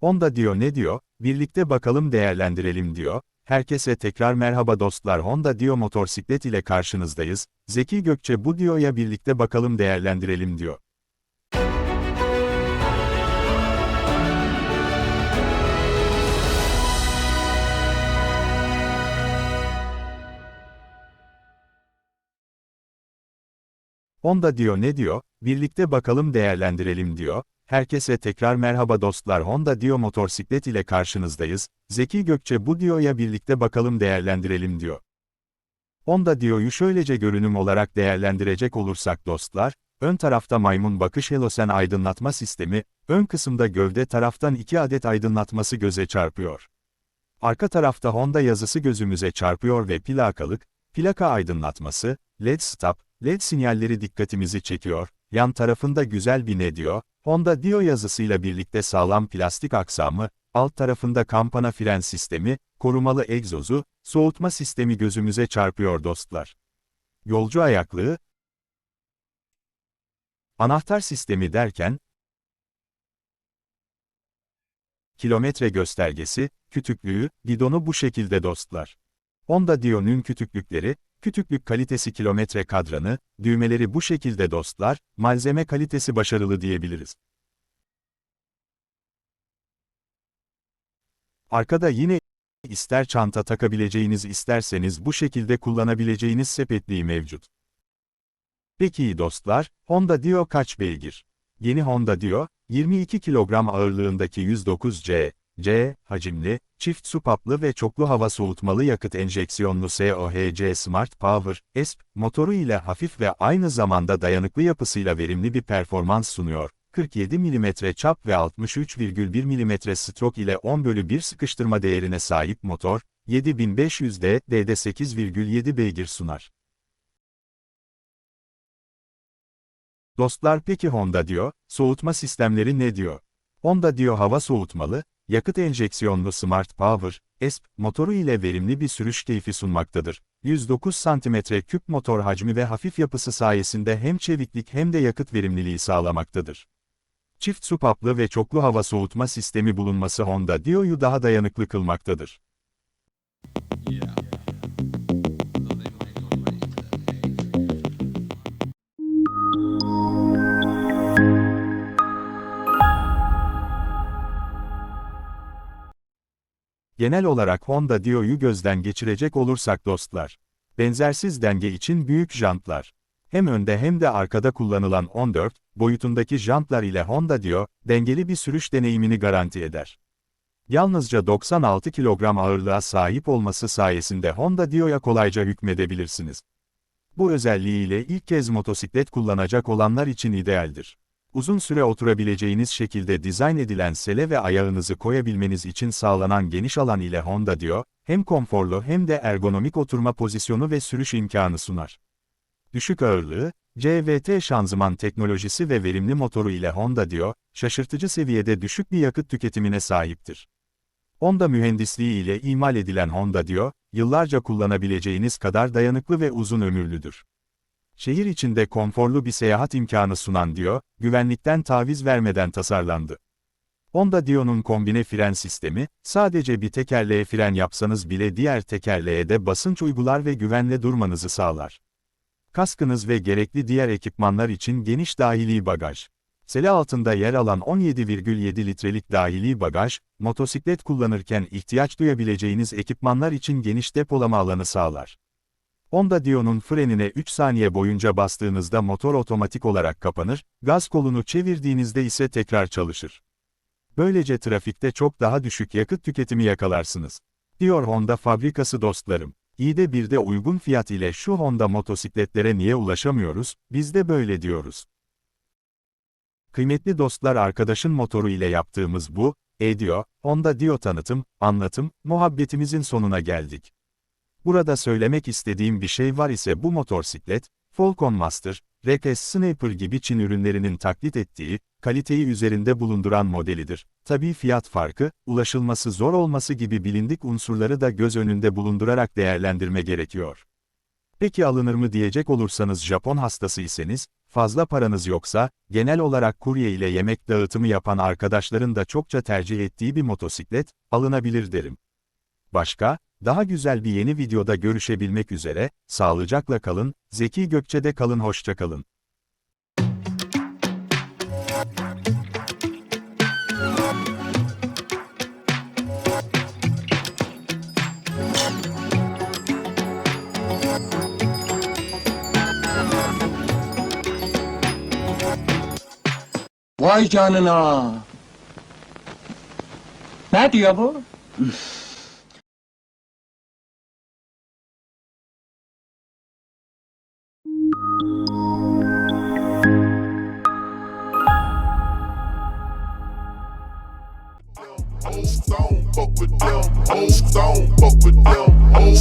Honda diyor ne diyor, birlikte bakalım değerlendirelim diyor. Herkese tekrar merhaba dostlar Honda diyor motosiklet ile karşınızdayız. Zeki Gökçe bu diyoya birlikte bakalım değerlendirelim diyor. Honda diyor ne diyor, birlikte bakalım değerlendirelim diyor. Herkese tekrar merhaba dostlar Honda diyor motosiklet ile karşınızdayız. Zeki Gökçe bu diyoya birlikte bakalım değerlendirelim diyor. Honda diyoyu şöylece görünüm olarak değerlendirecek olursak dostlar, ön tarafta maymun bakış helosen aydınlatma sistemi, ön kısımda gövde taraftan iki adet aydınlatması göze çarpıyor. Arka tarafta Honda yazısı gözümüze çarpıyor ve plakalık, plaka aydınlatması, LED stop, LED sinyalleri dikkatimizi çekiyor, yan tarafında güzel bir ne diyor, Honda Dio yazısıyla birlikte sağlam plastik aksamı, alt tarafında kampana fren sistemi, korumalı egzozu, soğutma sistemi gözümüze çarpıyor dostlar. Yolcu ayaklığı, anahtar sistemi derken, kilometre göstergesi, kütüklüğü, gidonu bu şekilde dostlar. Honda Dio'nun kütüklükleri, kütüklük kalitesi kilometre kadranı, düğmeleri bu şekilde dostlar, malzeme kalitesi başarılı diyebiliriz. Arkada yine ister çanta takabileceğiniz isterseniz bu şekilde kullanabileceğiniz sepetliği mevcut. Peki dostlar, Honda Dio kaç beygir? Yeni Honda Dio, 22 kilogram ağırlığındaki 109C, C, hacimli, çift su paplı ve çoklu hava soğutmalı yakıt enjeksiyonlu SOHC Smart Power, ESP, motoru ile hafif ve aynı zamanda dayanıklı yapısıyla verimli bir performans sunuyor. 47 mm çap ve 63,1 mm stroke ile 10 bölü 1 sıkıştırma değerine sahip motor, 7500D, D'de 8,7 beygir sunar. Dostlar peki Honda diyor, soğutma sistemleri ne diyor? Honda diyor hava soğutmalı, yakıt enjeksiyonlu Smart Power, ESP, motoru ile verimli bir sürüş keyfi sunmaktadır. 109 cm küp motor hacmi ve hafif yapısı sayesinde hem çeviklik hem de yakıt verimliliği sağlamaktadır. Çift su paplı ve çoklu hava soğutma sistemi bulunması Honda Dio'yu daha dayanıklı kılmaktadır. Genel olarak Honda Dio'yu gözden geçirecek olursak dostlar. Benzersiz denge için büyük jantlar. Hem önde hem de arkada kullanılan 14 boyutundaki jantlar ile Honda Dio, dengeli bir sürüş deneyimini garanti eder. Yalnızca 96 kilogram ağırlığa sahip olması sayesinde Honda Dio'ya kolayca hükmedebilirsiniz. Bu özelliğiyle ilk kez motosiklet kullanacak olanlar için idealdir. Uzun süre oturabileceğiniz şekilde dizayn edilen sele ve ayağınızı koyabilmeniz için sağlanan geniş alan ile Honda Dio, hem konforlu hem de ergonomik oturma pozisyonu ve sürüş imkanı sunar. Düşük ağırlığı, CVT şanzıman teknolojisi ve verimli motoru ile Honda Dio, şaşırtıcı seviyede düşük bir yakıt tüketimine sahiptir. Honda mühendisliği ile imal edilen Honda Dio, yıllarca kullanabileceğiniz kadar dayanıklı ve uzun ömürlüdür. Şehir içinde konforlu bir seyahat imkanı sunan Dio, güvenlikten taviz vermeden tasarlandı. Honda Dio'nun kombine fren sistemi, sadece bir tekerleğe fren yapsanız bile diğer tekerleğe de basınç uygular ve güvenle durmanızı sağlar. Kaskınız ve gerekli diğer ekipmanlar için geniş dahili bagaj. Sele altında yer alan 17,7 litrelik dahili bagaj, motosiklet kullanırken ihtiyaç duyabileceğiniz ekipmanlar için geniş depolama alanı sağlar. Honda Dio'nun frenine 3 saniye boyunca bastığınızda motor otomatik olarak kapanır, gaz kolunu çevirdiğinizde ise tekrar çalışır. Böylece trafikte çok daha düşük yakıt tüketimi yakalarsınız. Diyor Honda fabrikası dostlarım. İyi de bir de uygun fiyat ile şu Honda motosikletlere niye ulaşamıyoruz, biz de böyle diyoruz. Kıymetli dostlar arkadaşın motoru ile yaptığımız bu, ediyor, Honda Dio tanıtım, anlatım, muhabbetimizin sonuna geldik. Burada söylemek istediğim bir şey var ise bu motosiklet, Falcon Master, RKS Sniper gibi Çin ürünlerinin taklit ettiği, kaliteyi üzerinde bulunduran modelidir. Tabii fiyat farkı, ulaşılması zor olması gibi bilindik unsurları da göz önünde bulundurarak değerlendirme gerekiyor. Peki alınır mı diyecek olursanız Japon hastası iseniz, Fazla paranız yoksa, genel olarak kurye ile yemek dağıtımı yapan arkadaşların da çokça tercih ettiği bir motosiklet, alınabilir derim. Başka, daha güzel bir yeni videoda görüşebilmek üzere, sağlıcakla kalın, Zeki Gökçe'de kalın hoşça kalın. Vay canına. Ne diyor bu? Old stone, fuck with them. Old stone, fuck with them. Old